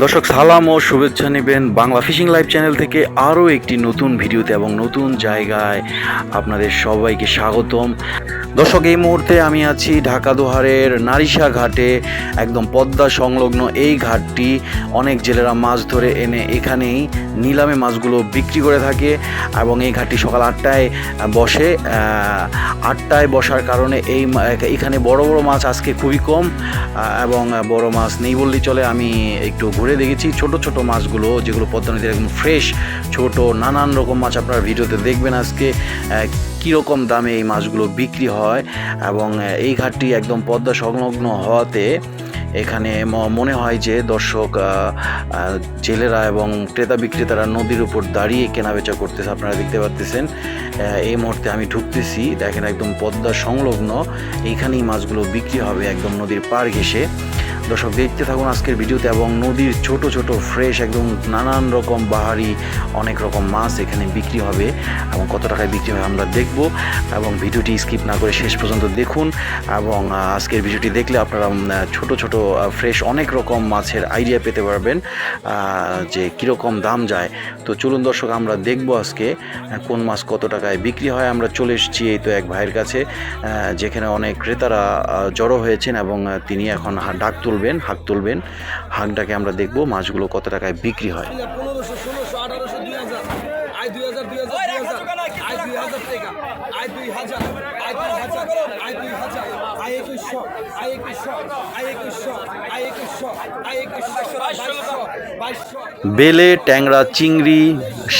দর্শক, সালাম ও শুভেচ্ছা নেবেন বাংলা ফিশিং লাইভ চ্যানেল থেকে আরও একটি নতুন ভিডিওতে এবং নতুন জায়গায় আপনাদের সবাইকে স্বাগতম। দর্শক, এই মুহূর্তে আমি আছি ঢাকা দোহারের নারিশা ঘাটে, একদম পদ্মা সংলগ্ন এই ঘাটটি। অনেক জেলেরা মাছ ধরে এনে এখানেই নিলামে মাছগুলো বিক্রি করে থাকে এবং এই ঘাটটি সকাল আটটায় বসে আটটায় বসার কারণে এই এখানে বড় বড় মাছ আজকে খুবই কম এবং বড় মাছ নেই বললেই চলে। আমি একটু ঘুরে দেখেছি ছোট ছোট মাছগুলো, যেগুলো পদ্মা নদীর একদম ফ্রেশ ছোট, নানান রকম মাছ আপনারা ভিডিওতে দেখবেন আজকে কীরকম দামে এই মাছগুলো বিক্রি হয় এবং এই ঘাটটি একদম পদ্মা সংলগ্ন হওয়াতে এখানে মনে হয় যে দর্শক জেলেরা এবং ক্রেতা বিক্রেতারা নদীর উপর দাঁড়িয়ে কেনাবেচা করতেছে, আপনারা দেখতে পাচ্ছেন এই মুহূর্তে আমি ঢুকতেছি, দেখেন একদম পদ্মা সংলগ্ন, এইখানেই মাছগুলো বিক্রি হবে একদম নদীর পার ঘেসে দর্শক, দেখতে থাকুন আজকের ভিডিওতে এবং নদীর ছোট ছোট ফ্রেশ একদম নানান রকম বাহারি, অনেক রকম মাছ এখানে বিক্রি হবে এবং কত টাকায় বিক্রি হবে আমরা দেখব এবং ভিডিওটি স্কিপ না করে শেষ পর্যন্ত দেখুন এবং আজকের ভিডিওটি দেখলে আপনারা ছোট ছোট ফ্রেশ অনেক রকম মাছের আইডিয়া পেতে পারবেন যে কীরকম দাম যায়। তো চলুন দর্শক, আমরা দেখব আজকে কোন মাছ কত টাকায় বিক্রি হয়। আমরা চলে এসেছি এই তো এক ভাইয়ের কাছে যেখানে অনেক ক্রেতারা জড়ো হয়েছেন এবং তিনি এখন ডাক তুলবেন। করবেন, হাঁক তুলবেন। হাঁকটাকে আমরা দেখব মাছগুলো কত টাকায় বিক্রি হয়। বেলে, ট্যাংরা, চিংড়ি,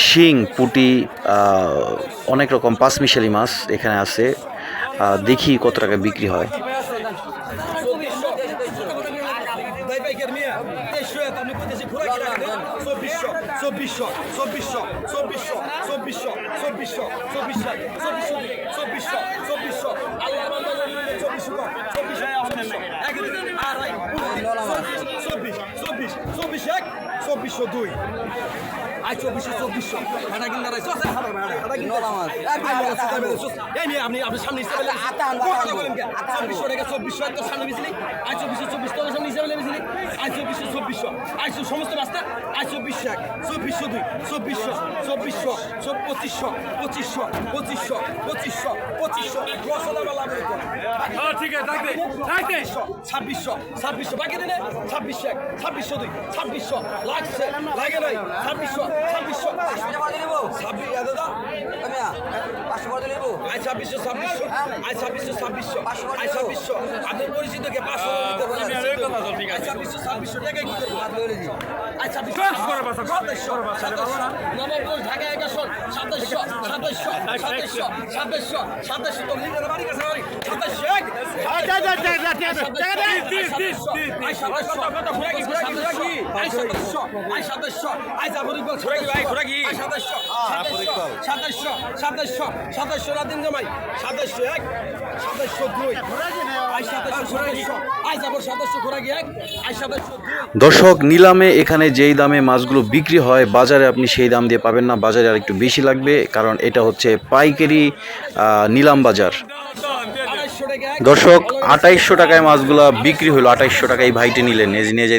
শিং, পুটি অনেক রকম পাঁচমিশালি মাছ এখানে আছে। দেখি কত টাকা বিক্রি হয়। চব্বিশ এক চব্বিশশো দুই। আই চব্বিশশো চব্বিশশো। ভাড়া কিনা রাইছো আপনি আপনি সামনে হিসাবে চব্বিশশো টাকা চব্বিশশো একদম সামনে বেছিলি আই চব্বিশশো চব্বিশ টাকা সামনে হিসাবে বেছিলি আই চব্বিশশো চব্বিশশো। আই সমস্ত রাস্তা। আই চব্বিশশো এক চব্বিশশো দুই চব্বিশশো চব্বিশশো চব পঁচিশশো পঁচিশশো পঁচিশশো পঁচিশশো পঁচিশশো। রসদাবালা ঠিক আছে থাকবে থাকবে ছাব্বিশশো ছাব্বিশশো বাকি দিনে ছাব্বিশশো এক ছাব্বিশশো দুই ছাব্বিশশো লাগছে লাগে নাই। ছাব্বিশশো ছাব্বিশশো। ছাব্বিশ দাদা। আই ছাব্বিশশো ছাব্বিশশো আই ছাব্বিশশো ছাব্বিশশো আই ছাব্বিশশো। আপনার পরিচিত কে পাঁচশো ছাব্বিশশো ছাব্বিশশো টাকা কি করব? আচ্ছা বিশ্বাস করে বাসা করে বাসা নবাবগঞ্জ ঢাকা একাশন সাতাশশো সাতাশশো সাতাশশো সাতাশশো সাতাশশো তো নিজের বাড়ি কাছে বাড়ি সাতাশশো সাতাশশো সাতাশশো সাতাশশো রাদিন জমাই সাতাশশো এক দর্শক, নিলামে এখানে যেই দামে মাছগুলো বিক্রি হয়, বাজারে আপনি সেই দাম দিয়ে পাবেন না। বাজারে আর একটু বেশি লাগবে, কারণ এটা হচ্ছে পাইকারি নিলাম বাজার। দর্শক, আঠাইশশো টাকায় মাছগুলো বিক্রি হলো আঠাইশশো টাকায় ভাইটি নিলেন নিয়ে যে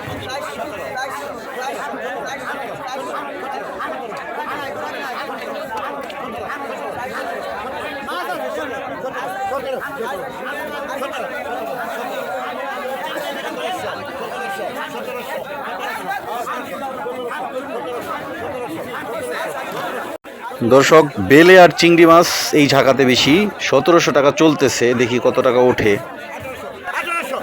দর্শক বেলে আর চিংড়ি মাছ এই ঝাঁকাতে বেশি সতেরোশো টাকা চলতেছে দেখি কত টাকা ওঠে আঠারোশো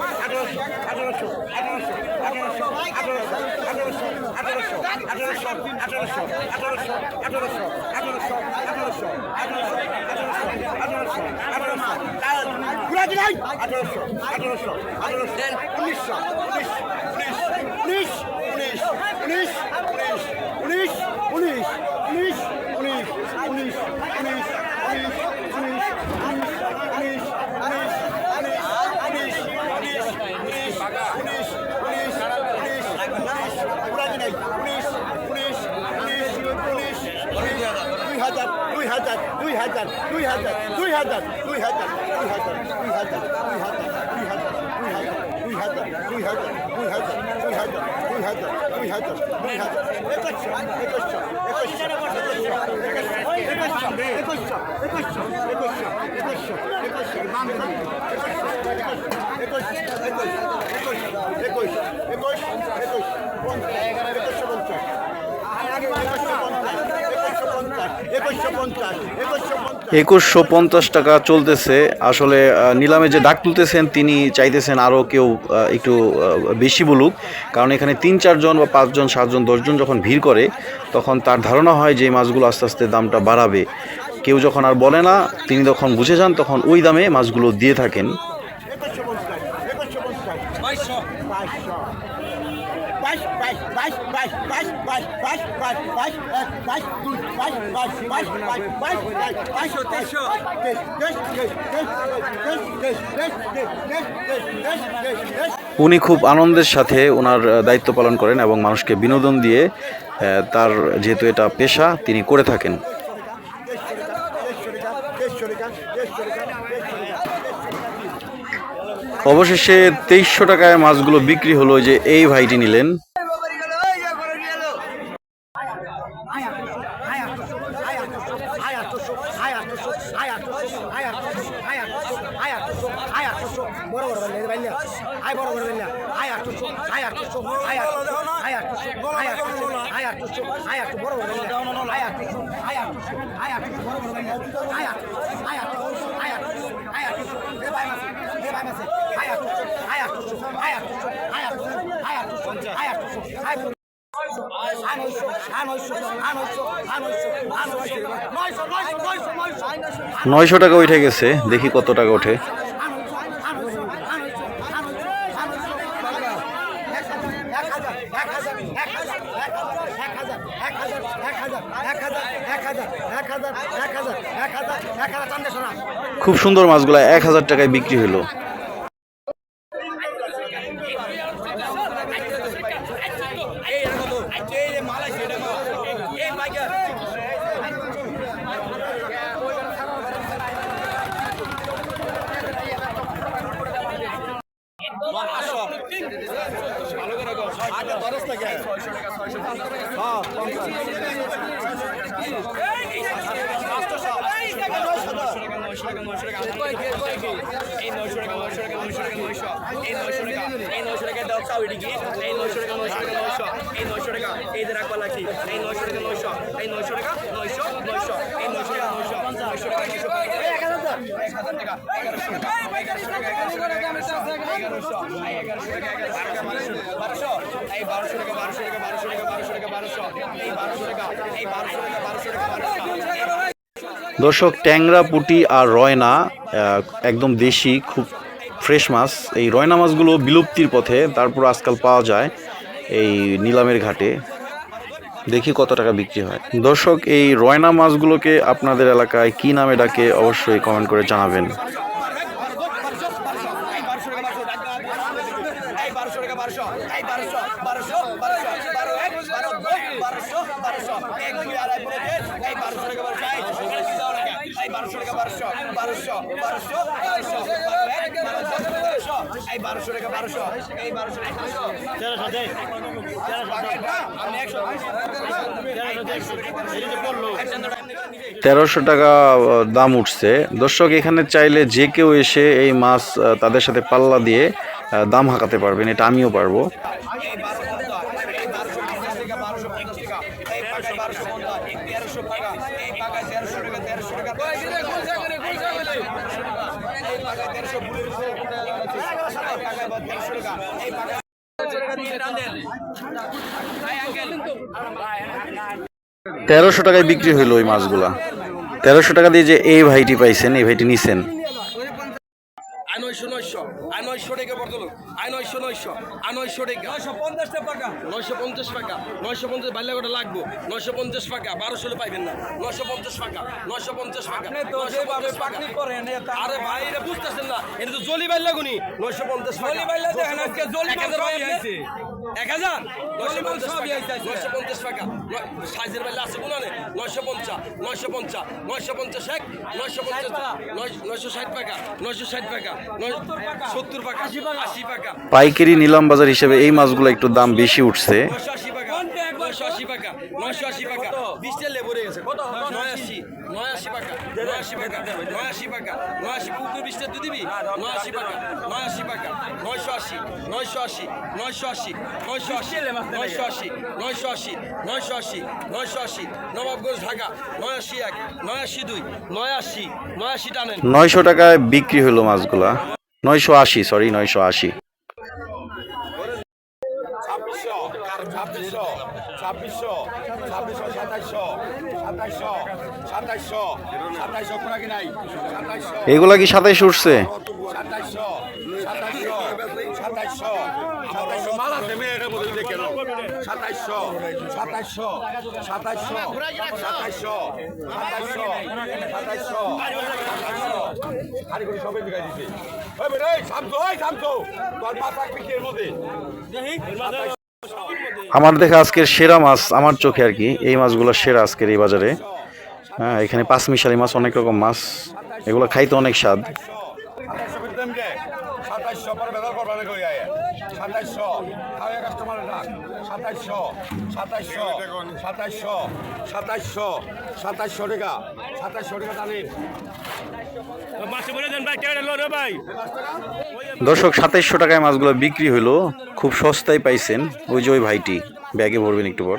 আঠারোশো আঠারোশো হাজার দুই হাজার দুই হাজার দুই হাজার দুই হাজার দুই হাজার দুই হাজার দুই হাজার দুই হাজার দুই হাজার দুই হাজার দুই হাজার দুই হাজার দুই হাজার দুই হাজার দুই হাজার বাংলা একুশ একুশ একুশ একুশ একুশ একুশ পঞ্চাশ একুশশো পঞ্চাশ একুশশো পঞ্চাশ টাকা চলতেছে। আসলে নিলামে যে ডাক তুলতেছেন, তিনি চাইতেছেন আরও কেউ একটু বেশি বলুক। কারণ এখানে তিন চারজন বা পাঁচজন, সাতজন, দশজন যখন ভিড় করে, তখন তার ধারণা হয় যে এই মাছগুলো আস্তে আস্তে দামটা বাড়াবে। কেউ যখন আর বলে না, তিনি যখন বুঝে যান, তখন ওই দামে মাছগুলো দিয়ে থাকেন। বাইশ বাইশ বাইশ বাইশ বাইশ বাইশ বাইশ বাইশ বাইশ বাইশ দুই উনি খুব আনন্দের সাথে ওনার দায়িত্ব পালন করেন এবং মানুষকে বিনোদন দিয়ে তার যেহেতু এটা পেশা, তিনি করে থাকেন। অবশেষে তেইশশো টাকায় মাছগুলো বিক্রি হলো যে এই ভাইটি নিলেন। আয় আটশো আয় আটশো আয় আটশো আয় আটশো আয় আটশো আয় আটশো বড় বড় বললে ভাই না আয় বড় বড় বললে আয় আটশো আয় আটশো আয় আটশো আয় আটশো আয় আটশো আয় আটশো আয় আটশো বড় বড় বললে আয় আটশো আয় আটশো আয় আটশো বড় বড় বললে আয় আটশো আয় আটশো আয় আটশো আয় আটশো রে ভাই মাসে রে ভাই মাসে আয় আটশো আয় আটশো আয় আটশো আয় আটশো আয় আটশো আয় আটশো আয় আটশো নয়শো টাকা উঠে গেছে, দেখি কত টাকা ওঠে। খুব সুন্দর মাছগুলা এক হাজার টাকায় বিক্রি হলো এই কত এই যে মাল আছে এটা মাল এই পাইকার এই নয়শো টাকা নয়শো টাকা নয়শো টাকা নয়শো এই নয়শো টাকা এই নয়শো টাকা দাও চাও এদিকে এই নয়শো টাকা নয়শো টাকা নয়শো এই নয়শো টাকা এই যে রাখবা লাগছি এই নয়শো টাকা নয়শো এই নয়শো টাকা নয়শো নয়শো এই নয়শো টাকা নয়শো নয়শো টাকা নয়শো এক হাজার টাকা এক দর্শক, ট্যাংরা, পুটি আর রয়না একদম দেশি, খুব ফ্রেশ মাছ। এই রয়না মাছগুলো বিলুপ্তির পথে, তারপর আজকাল পাওয়া যায় এই নিলামের ঘাটে। দেখি কত টাকা বিক্রি হয়। দর্শক, এই রয়না মাছগুলোকে আপনাদের এলাকায় কি নামে ডাকে অবশ্যই কমেন্ট করে জানাবেন এই বারোশো টাকা বারোশো এই বারোশো বারোশো বারোশো বারো এক বারো দুই বারোশো বারোশো এক দুই আড়াই পনেরো এই বারোশো টাকা বারোশো এই এখানে কি দাও টাকা এই বারোশো বারোশো বারোশো বারোশো বারোশো বারো এক বারো দুই বারোশো এই বারোশো টাকা বারোশো এই বারোশো তেরোশো তেরোশো আমি একশো তেরোশো তেরোশো টাকা দাম উঠছে। দর্শক এখানে চাইলে যে কেউ এসে এই মাছ তাদের সাথে পাল্লা দিয়ে দাম হাঁকাতে পারবেন। এটা আমিও পারব এই বারোশো এই বারোশো পঞ্চাশ টাকা বারোশো পঞ্চাশ টাকা। এই পাকা বারোশো পঞ্চাশ তেরোশো টাকা এই পাকা তেরোশো টাকা তেরোশো টাকা এই পাকা তেরোশো তেরোশো টাকা এই পাকা তেরোশো টাকায় বিক্রি হইল ওই মাছগুলা। তেরোশো টাকা দিয়ে যে এই ভাইটি পাইছেন এই ভাইটি নিছেন। নয়শো নয়শো আয় নয়শো টাকা বদল আয় নয়শো নয়শো আয় নয়শো টাকা নয়শো পঞ্চাশ টাকা নয়শো পঞ্চাশ টাকা নয়শো পঞ্চাশ বাল্য করে লাগবো নয়শো পঞ্চাশ টাকা বারোশো পাইবেন না নয়শো পঞ্চাশ টাকা নয়শো পঞ্চাশ টাকা আরে ভাই এটা বুঝতেছেন না এটা তো জলি বাইল লাগুনি নয়শো পঞ্চাশ জলি বাইল দেখেন আজকে জলি এক হাজার নয়শো পঞ্চাশ নয়শো পঞ্চাশ টাকা সাইজের বাইলে আছে কোনো নয়শো পঞ্চাশ নয়শো পঞ্চাশ নয়শো পঞ্চাশ এক নয়শো পঞ্চাশ নয়- নয়শো ষাট টাকা নয়শো ষাট টাকা পাইকারি নিলাম বাজার হিসেবে এই মাছগুলো একটু দাম বেশি উঠছে। টাকা নয়শো আশি টাকা নয়শো আশি টাকা বিশটা লেবু রয়ে গেছে। কত? নয় আশি। নয় আশি টাকা নয় আশি টাকা নয় আশি টাকা নয় পুকুর বিশটা তুই দিবি টাকা টাকা নয়শো আশি নয়শো আশি নয়শো আশি নয়শো আশি নয়শো আশি নয়শো আশি নয়শো আশি নয়শো আশি নবাবগঞ্জ ঢাকা এক নয় আশি দুই নয় আশি নয় আশি টানেন। নয়শো টাকায় বিক্রি হলো মাছগুলা। নয়শো আশি সরি নয়শো আশি। ছাব্বিশশো ছাব্বিশশো ছাব্বিশশো সাতাইশশো সাতাইশশো সাতাইশশো সাতাইশশো কোনা কি নাই সাতাইশশো। এগুলা কি সাতাইশ উঠছে? সাতাইশশো সাতাইশশো সাতাইশশো সাতাইশশো। মাল আছে মেয়ে এটা বলে কেন? সাতাইশশো সাতাইশশো সাতাইশশো সাতাইশশো সাতাইশশো সাতাইশশো সাতাইশশো। করে সবাই বিকাই দিছে। ওই বেটা এই শান্ত ওই শান্ত। তোর মাথা পিঠের মধ্যে। আমার দেখা আজকের সেরা মাছ আমার চোখে আর কি। এই মাছগুলো সেরা আজকের এই বাজারে। হ্যাঁ এখানে পাঁচ মিশালি মাছ, অনেক রকম মাছ। এগুলো খাইতে অনেক স্বাদ। সাতাইশশো টাকা সাতাইশশো টাকা দর্শক, সাতাইশশো টাকায় মাছগুলো বিক্রি হলো খুব সস্তায় পাইছেন। ওই যে ওই ভাইটি, ব্যাগে ভরবেন একটু পর।